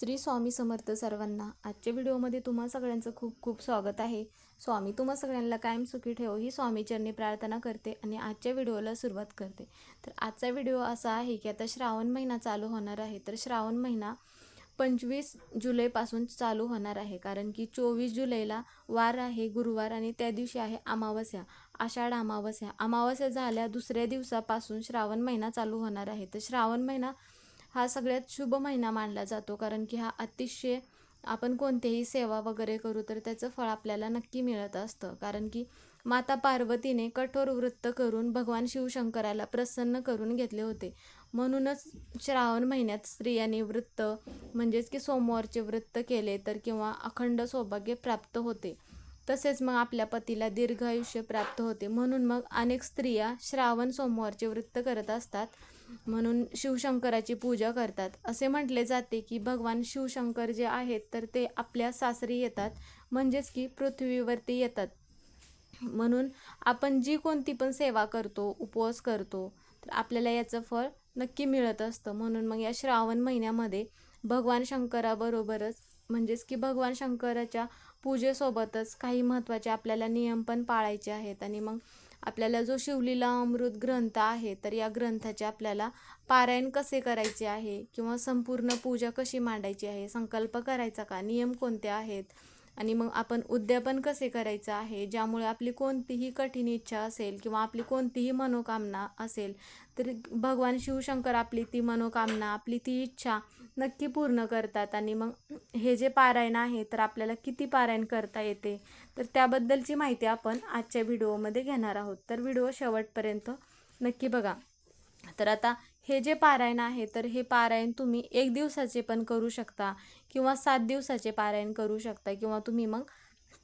श्री स्वामी समर्थ सर्वांना आजच्या व्हिडिओमध्ये तुम्हा सगळ्यांचं खूप खूप स्वागत आहे. स्वामी तुम्हा सगळ्यांना कायम सुखी ठेव ही स्वामीचरणी प्रार्थना करते आणि आजच्या व्हिडिओला सुरुवात करते. तर आजचा व्हिडिओ असा आहे की आता श्रावण महिना चालू होणार आहे. तर श्रावण महिना पंचवीस जुलैपासून चालू होणार आहे. कारण की चोवीस जुलैला वार आहे गुरुवार आणि त्या दिवशी आहे अमावस्या. आषाढ अमावस्या. अमावस्या झाल्या दुसऱ्या दिवसापासून श्रावण महिना चालू होणार आहे. तर श्रावण महिना हा सगळ्यात शुभ महिना मानला जातो. कारण की हा अतिशय आपण कोणतेही सेवा वगैरे करू तर त्याचं फळ आपल्याला नक्की मिळत असतं. कारण की माता पार्वतीने कठोर वृत्त करून भगवान शिवशंकराला प्रसन्न करून घेतले होते. म्हणूनच श्रावण महिन्यात स्त्रियांनी वृत्त म्हणजेच की सोमवारचे वृत्त केले तर किंवा अखंड सौभाग्य प्राप्त होते. तसेच मग आपल्या पतीला दीर्घ आयुष्य प्राप्त होते. म्हणून मग अनेक स्त्रिया श्रावण सोमवारचे वृत्त करत असतात. म्हणून शिवशंकराची पूजा करतात. असे म्हटले जाते की भगवान शिवशंकर जे आहेत तर ते आपल्या सासरी येतात. म्हणजेच की पृथ्वीवरती येतात. म्हणून आपण जी कोणती पण सेवा करतो उपवास करतो तर आपल्याला याचं फळ नक्की मिळत असतं. म्हणून मग या श्रावण महिन्यामध्ये भगवान शंकराबरोबरच म्हणजेच की भगवान शंकराच्या पूजेसोबतच काही महत्त्वाचे आपल्याला नियम पण पाळायचे आहेत. आणि मग आपल्याला जो शिवलीला अमृत ग्रंथ आहे तर या ग्रंथाचे आपल्याला पारायण कसे करायचे आहे किंवा संपूर्ण पूजा कशी मांडायची आहे संकल्प करायचा का नियम कोणते आहेत? आणि मग आपण उद्यापन कसे करायचं आहे ज्यामुळे आपली कोणतीही कठीण इच्छा असेल किंवा आपली कोणतीही मनोकामना असेल तर भगवान शिवशंकर आपली ती मनोकामना आपली ती इच्छा नक्की पूर्ण करतात. आणि मग हे जे पारायण आहे तर आपल्याला किती पारायण करता येते? तर त्याबद्दलची माहिती आपण आजच्या व्हिडिओमध्ये घेणार आहोत. तर व्हिडिओ शेवटपर्यंत नक्की बघा. तर आता हे जे पारायण आहे तर हे पारायण तुम्ही एक दिवसाचे पण करू शकता किंवा सात दिवसाचे पारायण करू शकता किंवा तुम्ही मग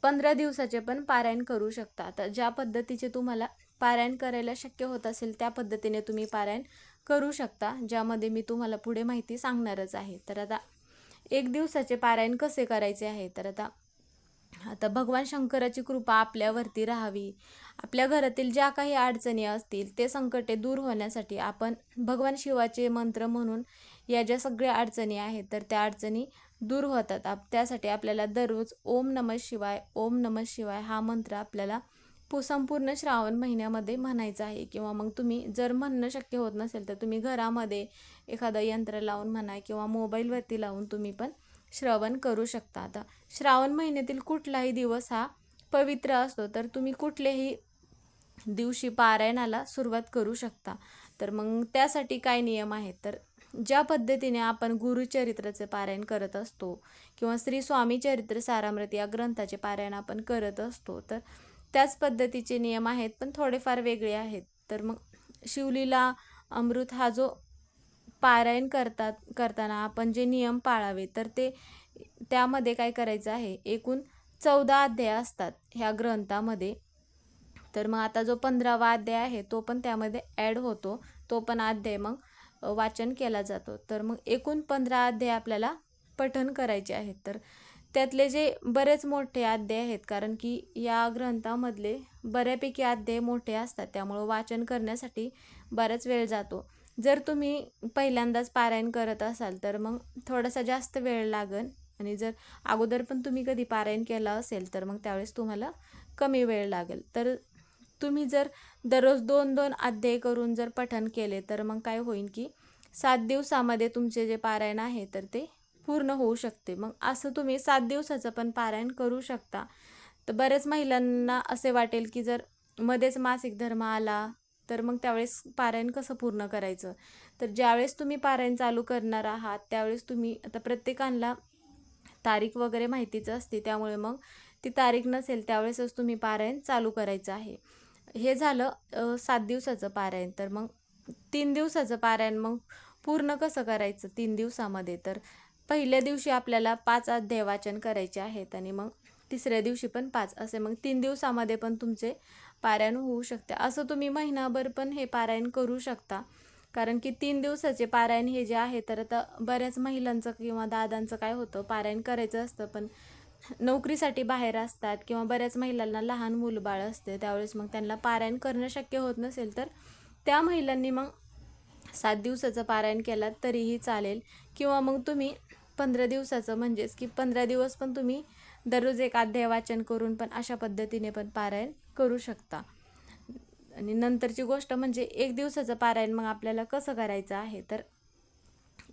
पंधरा दिवसाचे पण पारायण करू शकता. तर ज्या पद्धतीचे तुम्हाला पारायण करायला शक्य होत असेल त्या पद्धतीने तुम्ही पारायण करू शकता ज्यामध्ये मी तुम्हाला पुढे माहिती सांगणारच आहे. तर आता एक दिवसाचे पारायण कसे करायचे आहे? तर आता आता भगवान शंकराची कृपा आपल्यावरती राहावी. आपल्या घरातील ज्या काही अडचणी असतील ते संकटे दूर होण्यासाठी आपण भगवान शिवाचे मंत्र म्हणून या ज्या सगळ्या अडचणी आहेत तर त्या अडचणी दूर होतात. आप त्यासाठी आपल्याला दररोज ओम नम शिवाय ओम नम शिवाय हा मंत्र आपल्याला पु संपूर्ण श्रावण महिन्यामध्ये म्हणायचं आहे. किंवा मग तुम्ही जर म्हणणं शक्य होत नसेल तर तुम्ही घरामध्ये एखादं यंत्र लावून म्हणा किंवा मोबाईलवरती लावून तुम्ही पण श्रवण करू शकता. आता श्रावण महिन्यातील कुठलाही दिवस हा पवित्र असतो तर तुम्ही कुठलेही दिवशी पारायणाला सुरुवात करू शकता. तर मग त्यासाठी काय नियम आहेत? तर ज्या पद्धतीने आपण गुरुचरित्राचे पारायण करत असतो किंवा श्री स्वामी चरित्र सारामृत या ग्रंथाचे पारायण आपण करत असतो तर त्याच पद्धतीचे नियम आहेत पण थोडेफार वेगळे आहेत. तर मग शिवलीला अमृत हा जो पारायण करतात करताना आपण जे नियम पाळावे तर ते त्यामध्ये काय करायचं आहे? एकूण चौदा अध्याय असतात ह्या ग्रंथामध्ये. तर मग आता जो पंधरावा अध्याय आहे तो पण त्यामध्ये ॲड होतो. तो पण अध्याय मग वाचन केला जातो. तर मग एकूण पंधरा अध्याय आपल्याला पठन करायचे आहेत. तर त्यातले जे बरेच मोठे अध्याय आहेत कारण की या ग्रंथामधले बऱ्यापैकी अध्याय मोठे असतात त्यामुळं वाचन करण्यासाठी बराच वेळ जातो. जर तुम्ही पहिल्यांदाच पारायण करत असाल तर मग थोडासा जास्त वेळ लागेल आणि जर अगोदर पण तुम्ही कधी पारायण केलं असेल तर मग त्यावेळेस तुम्हाला कमी वेळ लागेल. तर तुम्ही जर दररोज दोन दोन अध्याय करून जर पठण केले तर मग काय होईल की सात दिवसामध्ये तुमचे जे पारायण आहे तर ते पूर्ण होऊ शकते. मग असं तुम्ही सात दिवसाचं पण पारायण करू शकता. तर बऱ्याच महिलांना असे वाटेल की जर मध्येच मासिक धर्म आला तर मग त्यावेळेस पारायण कसं पूर्ण करायचं? तर ज्यावेळेस तुम्ही पारायण चालू करणार आहात त्यावेळेस तुम्ही आता प्रत्येकाला तारीख वगैरे माहितीच असते त्यामुळे मग ती तारीख नसेल त्यावेळेसच तुम्ही पारायण चालू करायचं आहे. हे झालं सात दिवसाचं पारायण. तर मग तीन दिवसाचं पारायण मग पूर्ण कसं करायचं? तीन दिवसामध्ये. तर पहिल्या दिवशी आपल्याला पाच अध्याय वाचन करायचे आहेत आणि मग तिसऱ्या दिवशी पण पाच. असे मग तीन दिवसामध्ये पण तुमचे पारायण होऊ शकते. असं तुम्ही महिनाभर पण हे पारायण करू शकता. कारण की तीन दिवसाचे पारायण हे जे आहे तर आता बऱ्याच महिलांचं किंवा दादांचं काय होतं पारायण करायचं असतं पण नोकरीसाठी बाहेर असतात किंवा बऱ्याच महिलांना लहान मुलबाळ असते त्यावेळेस मग त्यांना पारायण करणं शक्य होत नसेल तर त्या महिलांनी मग सात दिवसाचं पारायण केलात तरीही चालेल. किंवा मग तुम्ही पंधरा दिवसाचं म्हणजेच की पंधरा दिवस पण तुम्ही दररोज एक अध्याय वाचन करून पण अशा पद्धतीने पण पारायण करू शकता. आणि नंतरची गोष्ट म्हणजे एक दिवसाचं पारायण मग आपल्याला कसं करायचं आहे? तर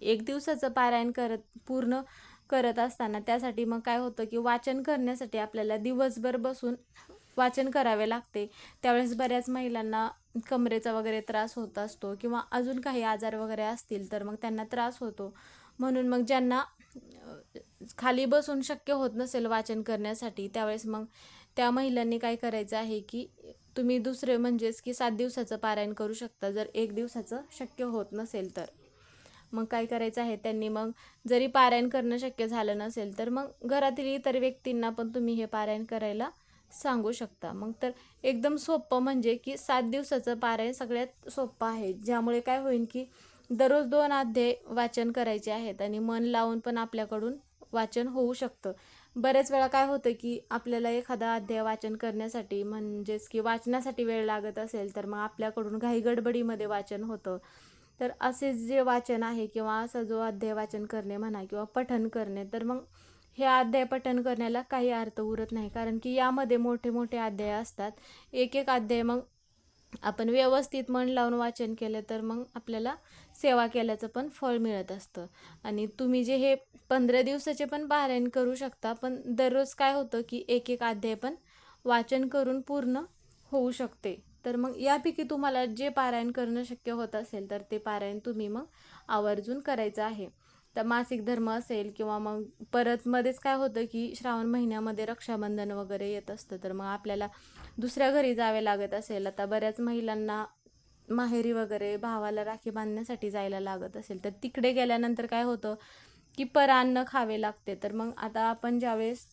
एक दिवसाचं पारायण करत पूर्ण करत असताना त्यासाठी मग काय होतं की वाचन करण्यासाठी आपल्याला दिवसभर बसून वाचन करावे लागते. त्यावेळेस बऱ्याच महिलांना कमरेचा वगैरे त्रास होत असतो किंवा अजून काही आजार वगैरे असतील तर मग त्यांना त्रास होतो. म्हणून मग ज्यांना खाली बसून शक्य होत नसेल वाचन करण्यासाठी त्यावेळेस मग त्या महिलांनी काय करायचं आहे की तुम्ही दुसरे म्हणजेच की सात दिवसाचं पारायण करू शकता जर एक दिवसाचं शक्य होत नसेल तर. मग काय करायचं आहे त्यांनी मग जरी पारायण करणं शक्य झालं नसेल तर मग घरातील इतर व्यक्तींना पण तुम्ही हे पारायण करायला सांगू शकता. मग तर एकदम सोपं म्हणजे की सात दिवसाचं पारायण सगळ्यात सोपं आहे ज्यामुळे काय होईल की दररोज दोन अध्याय वाचन करायचे आहेत आणि मन लावून पण आपल्याकडून वाचन होऊ शकतं. बऱ्याच वेळा काय होतं की आपल्याला एखादा अध्याय वाचन करण्यासाठी म्हणजेच की वाचण्यासाठी वेळ लागत असेल तर मग आपल्याकडून घाई गडबडीमध्ये वाचन होतं. तर असे जे वाचन आहे किंवा असा जो अध्याय वाचन करणे म्हणा किंवा पठन करणे तर मग हे अध्याय पठन करण्याला काही अर्थ उरत नाही. कारण की यामध्ये मोठे मोठे अध्याय असतात. एक एक अध्याय मग आपण व्यवस्थित मन लावून वाचन केलं तर मग आपल्याला सेवा केल्याचं पण फळ मिळत असतं. आणि तुम्ही जे हे पंधरा दिवसाचे पण पारायण करू शकता पण दररोज काय होतं की एक एक अध्याय पण वाचन करून पूर्ण होऊ शकते. तर मग यापैकी तुम्हाला जे पारायण करणं शक्य होत असेल तर ते पारायण तुम्ही मग आवर्जून करायचं आहे. तर मासिक धर्म असेल किंवा मग परत मध्येच काय होतं की श्रावण महिन्यामध्ये रक्षाबंधन वगैरे येत असतं तर मग आपल्याला दुसऱ्या घरी जावे लागत असेल. आता बऱ्याच महिलांना माहेरी वगैरे भावाला राखी बांधण्यासाठी जायला लागत असेल. तर तिकडे गेल्यानंतर काय होतं की परान्न खावे लागते. तर मग आता आपण ज्यावेळेस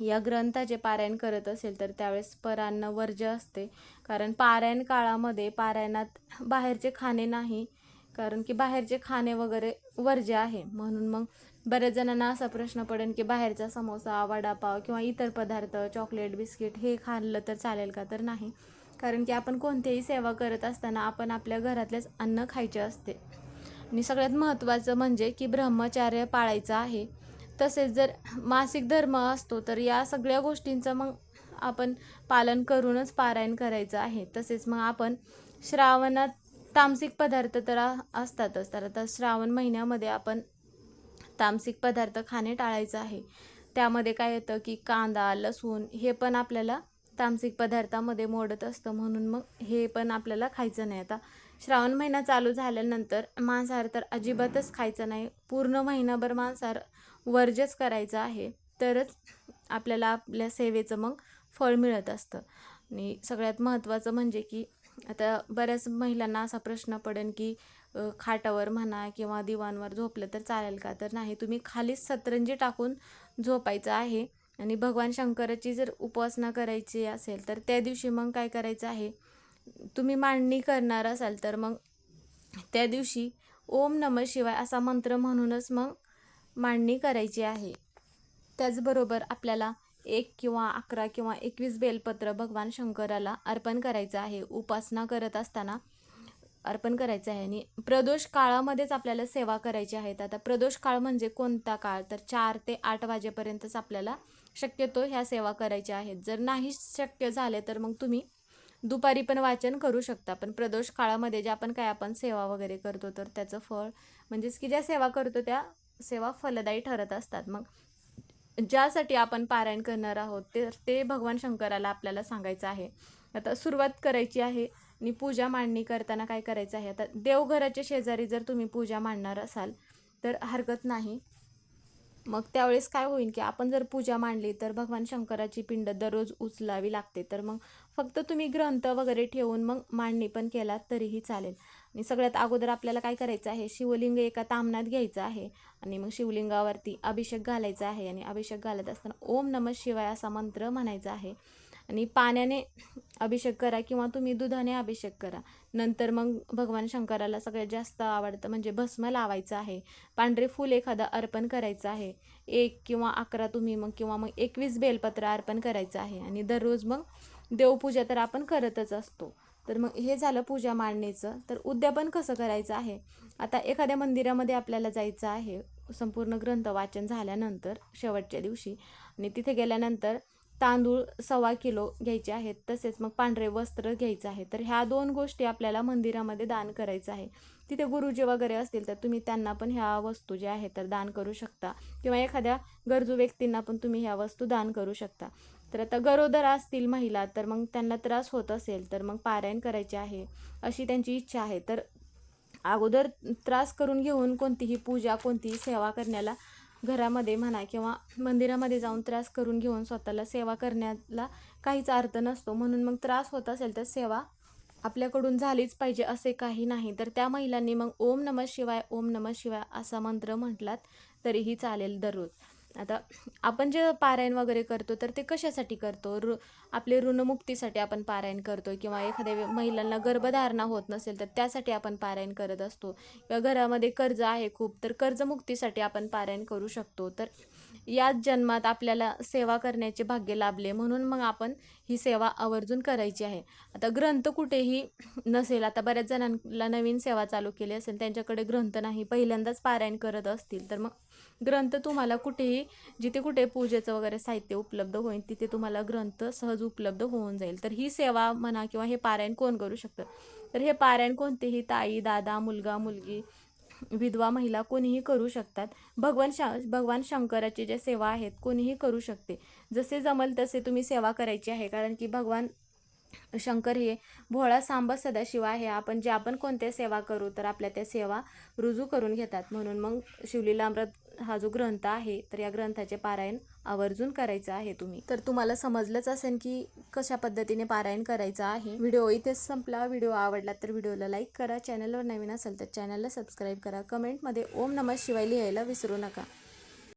या ग्रंथाचे पारायण करत असेल तर त्यावेळेस परान्न वर्ज्य असते. कारण पारायण काळामध्ये पारायणात बाहेरचे खाणे नाही कारण की बाहेरचे खाणे वगैरे वर्ज्य आहे. म्हणून मग बऱ्याच जणांना असा प्रश्न पडेल की बाहेरचा समोसा वडापाव किंवा इतर पदार्थ चॉकलेट बिस्किट हे खाल्लं तर चालेल का? तर नाही. कारण की आपण कोणतीही सेवा करत असताना आपण आपल्या घरातलेच अन्न खायचे असते. आणि सगळ्यात महत्त्वाचं म्हणजे की ब्रह्मचार्य पाळायचं आहे. तसेच जर मासिक धर्म असतो तर या सगळ्या गोष्टींचं मग आपण पालन करूनच पारायण करायचं आहे. तसेच मग आपण श्रावणात तामसिक पदार्थ तर असतातच. तर आता श्रावण महिन्यामध्ये आपण तामसिक पदार्थ खाणे टाळायचं आहे. त्यामध्ये काय येतं की कांदा लसूण हे पण आपल्याला तामसिक पदार्थामध्ये मोडत असतं. म्हणून मग हे पण आपल्याला खायचं नाही. आता श्रावण महिना चालू झाल्यानंतर मांसाहार तर अजिबातच खायचं नाही. पूर्ण महिनाभर मांसाहार वर्जच करायचं आहे. तरच आपल्याला आपल्या सेवेचं मग फळ मिळत असतं. आणि सगळ्यात महत्त्वाचं म्हणजे की आता बऱ्याच महिलांना असा प्रश्न पडेल की खाटावर म्हणा किंवा दिवाणवर झोपलं तर चालेल का? तर नाही तुम्ही खालीच सतरंजी टाकून झोपायचं आहे. आणि भगवान शंकराची जर उपासना करायची असेल तर त्या दिवशी मग काय करायचं आहे? तुम्ही मांडणी करणार असाल तर मग त्या दिवशी ओम नम शिवाय असा मंत्र म्हणूनच मग मांडणी करायची आहे. त्याचबरोबर आपल्याला एक किंवा अकरा किंवा एकवीस बेलपत्र भगवान शंकराला अर्पण करायचं आहे. उपासना करत असताना अर्पण करायचं आहे. आणि प्रदोष काळामध्येच आपल्याला सेवा करायची आहेत आता प्रदोष काळ म्हणजे कोणता काळ? तर चार ते आठ वाजेपर्यंतच आपल्याला शक्यतो ह्या सेवा करायच्या आहेत. जर नाही शक्य झाले तर मग तुम्ही दुपारी पण वाचन करू शकता. पण प्रदोष काळामध्ये ज्या आपण काय आपण सेवा वगैरे करतो तर त्याचं फळ म्हणजेच की ज्या सेवा करतो त्या सेवा फलदायी ठरत असतात. मग ज्यासाठी आपण पारायण करणार आहोत ते ते भगवान शंकराला आपल्याला सांगायचं आहे. आता सुरुवात करायची आहे. आणि पूजा मांडणी करताना काय करायचं आहे? आता देवघराच्या शेजारी जर तुम्ही पूजा मांडणार असाल तर हरकत नाही. मग त्यावेळेस काय होईल की आपण जर पूजा मांडली तर भगवान शंकराची पिंड दररोज उचलावी लागते. तर मग फक्त तुम्ही ग्रंथ वगैरे ठेवून मग मांडणी पण केलात तरीही चालेल. आणि सगळ्यात अगोदर आपल्याला काय करायचं आहे? शिवलिंग एका तामणात घ्यायचं आहे. आणि मग शिवलिंगावरती अभिषेक घालायचा आहे. आणि अभिषेक घालत असताना ओम नमः शिवाय असा मंत्र म्हणायचा आहे. आणि पाण्याने अभिषेक करा किंवा तुम्ही दुधाने अभिषेक करा. नंतर मग भगवान शंकराला सगळ्यात जास्त आवडतं म्हणजे भस्म लावायचं आहे. पांढरे फूल एखादं अर्पण करायचं आहे. एक किंवा अकरा तुम्ही मग किंवा मग एकवीस बेलपत्र अर्पण करायचं आहे. आणि दररोज मग देवपूजा तर आपण करतच असतो. तर मग हे झालं पूजा मांडणीचं. तर उद्यापन कसं करायचं आहे? आता एखाद्या मंदिरामध्ये आपल्याला जायचं आहे. संपूर्ण ग्रंथ वाचन झाल्यानंतर शेवटच्या दिवशी. आणि तिथे गेल्यानंतर तांदूळ सव्वा किलो घ्यायचे आहेत. तसेच मग पांढरे वस्त्र घ्यायचं आहे. तर ह्या दोन गोष्टी आपल्याला मंदिरामध्ये दान करायचं आहे. तिथे गुरुजी वगैरे असतील तर तुम्ही त्यांना पण ह्या वस्तू ज्या आहेत तर दान करू शकता. किंवा एखाद्या गरजू व्यक्तींना पण तुम्ही ह्या वस्तू दान करू शकता. तर आता गरोदर असतील महिला तर मग त्यांना त्रास होत असेल तर मग पारायण करायचे आहे अशी त्यांची इच्छा आहे. तर अगोदर त्रास करून घेऊन कोणतीही पूजा कोणतीही सेवा करण्याला घरामध्ये म्हणा किंवा मंदिरामध्ये जाऊन त्रास करून घेऊन स्वतःला सेवा करण्याला काहीच अर्थ नसतो. म्हणून मग त्रास होत असेल तर सेवा आपल्याकडून झालीच पाहिजे असे काही नाही. तर त्या महिलांनी मग ओम नमः शिवाय ओम नमः शिवाय असा मंत्र म्हटलात तरीही चालेल दररोज. आता आपण जे पारायण वगैरे करतो तर ते कशासाठी करतो? रु आपले ऋणमुक्तीसाठी आपण पारायण करतो किंवा एखाद्या महिलांना गर्भधारणा होत नसेल तर त्यासाठी आपण पारायण करत असतो. किंवा घरामध्ये कर्ज आहे खूप तर कर्जमुक्तीसाठी आपण पारायण करू शकतो. तर याच जन्मात आपल्याला सेवा करण्याचे भाग्य लाभले म्हणून मग आपण ही सेवा आवर्जून करायची आहे. आता ग्रंथ कुठेही नसेल आता बऱ्याच जणांना नवीन सेवा चालू केली असेल त्यांच्याकडे ग्रंथ नाही पहिल्यांदाच पारायण करत असतील तर मग ग्रंथ तुम्हाला कुठेही जिथे कुठे पूजेचं वगैरे साहित्य उपलब्ध होईल तिथे तुम्हाला ग्रंथ सहज उपलब्ध होऊन जाईल. तर ही सेवा म्हणा किंवा हे पारायण कोण करू शकतं? तर हे पारायण कोणतेही ताई दादा मुलगा मुलगी विधवा महिला कोणीही करू शकतात. भगवान शा भगवान शंकराची जे सेवा आहेत कोणीही करू शकते. जसे जमल तसे तुम्ही सेवा करायची आहे कारण की भगवान शंकर हे भोळा सांबा सदाशिव आहे. आपण जे आपण कोणत्या सेवा करू तर आपल्या त्या सेवा रुजू करून घेतात. म्हणून मग शिवलीला अमृत हा जो ग्रंथ आहे तर या ग्रंथाचे पारायण आवर्जून करायचं आहे तुम्ही. तर तुम्हाला समजलंच असेल की कशा पद्धतीने पारायण करायचं आहे. व्हिडिओ इथेच संपला. व्हिडिओ आवडला तर व्हिडिओला लाईक करा. चॅनलवर नवीन असेल तर चॅनलला सबस्क्राईब करा. कमेंटमध्ये ओम नमः शिवाय लिहायला विसरू नका.